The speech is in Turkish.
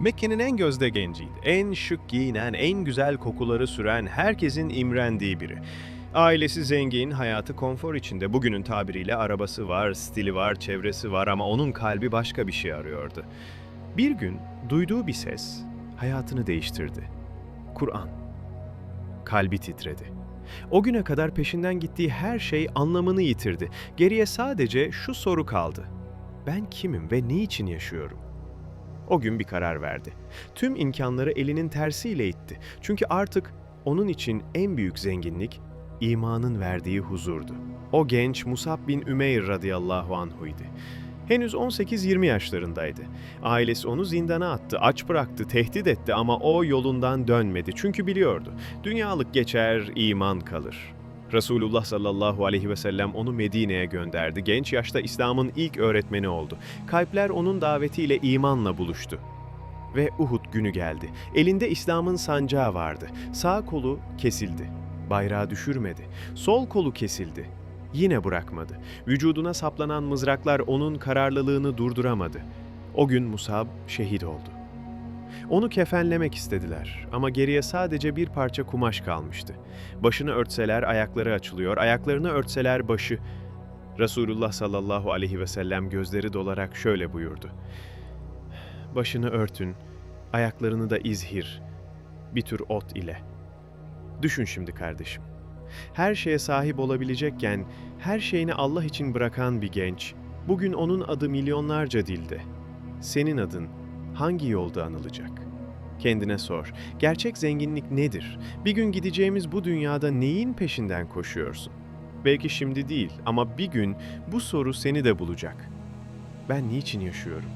Mekke'nin en gözde genciydi. En şık giyinen, en güzel kokuları süren, herkesin imrendiği biri. Ailesi zengin, hayatı konfor içinde. Bugünün tabiriyle arabası var, stili var, çevresi var ama onun kalbi başka bir şey arıyordu. Bir gün duyduğu bir ses hayatını değiştirdi. Kur'an. Kalbi titredi. O güne kadar peşinden gittiği her şey anlamını yitirdi. Geriye sadece şu soru kaldı. Ben kimim ve niçin yaşıyorum? O gün bir karar verdi. Tüm imkanları elinin tersiyle itti. Çünkü artık onun için en büyük zenginlik imanın verdiği huzurdu. O genç Musab bin Ümeyr radıyallahu anhuydu. Henüz 18-20 yaşlarındaydı. Ailesi onu zindana attı, aç bıraktı, tehdit etti ama o yolundan dönmedi. Çünkü biliyordu, dünyalık geçer, iman kalır. Resulullah sallallahu aleyhi ve sellem onu Medine'ye gönderdi. Genç yaşta İslam'ın ilk öğretmeni oldu. Kalpler onun davetiyle imanla buluştu. Ve Uhud günü geldi. Elinde İslam'ın sancağı vardı. Sağ kolu kesildi. Bayrağı düşürmedi. Sol kolu kesildi. Yine bırakmadı. Vücuduna saplanan mızraklar onun kararlılığını durduramadı. O gün Musab şehit oldu. Onu kefenlemek istediler ama geriye sadece bir parça kumaş kalmıştı. Başını örtseler ayakları açılıyor, ayaklarını örtseler başı. Resulullah sallallahu aleyhi ve sellem gözleri dolarak şöyle buyurdu. Başını örtün, ayaklarını da izhir, bir tür ot ile. Düşün şimdi kardeşim. Her şeye sahip olabilecekken her şeyini Allah için bırakan bir genç, bugün onun adı milyonlarca dilde. Senin adın hangi yolda anılacak? Kendine sor. Gerçek zenginlik nedir? Bir gün gideceğimiz bu dünyada neyin peşinden koşuyorsun? Belki şimdi değil ama bir gün bu soru seni de bulacak. Ben niçin yaşıyorum?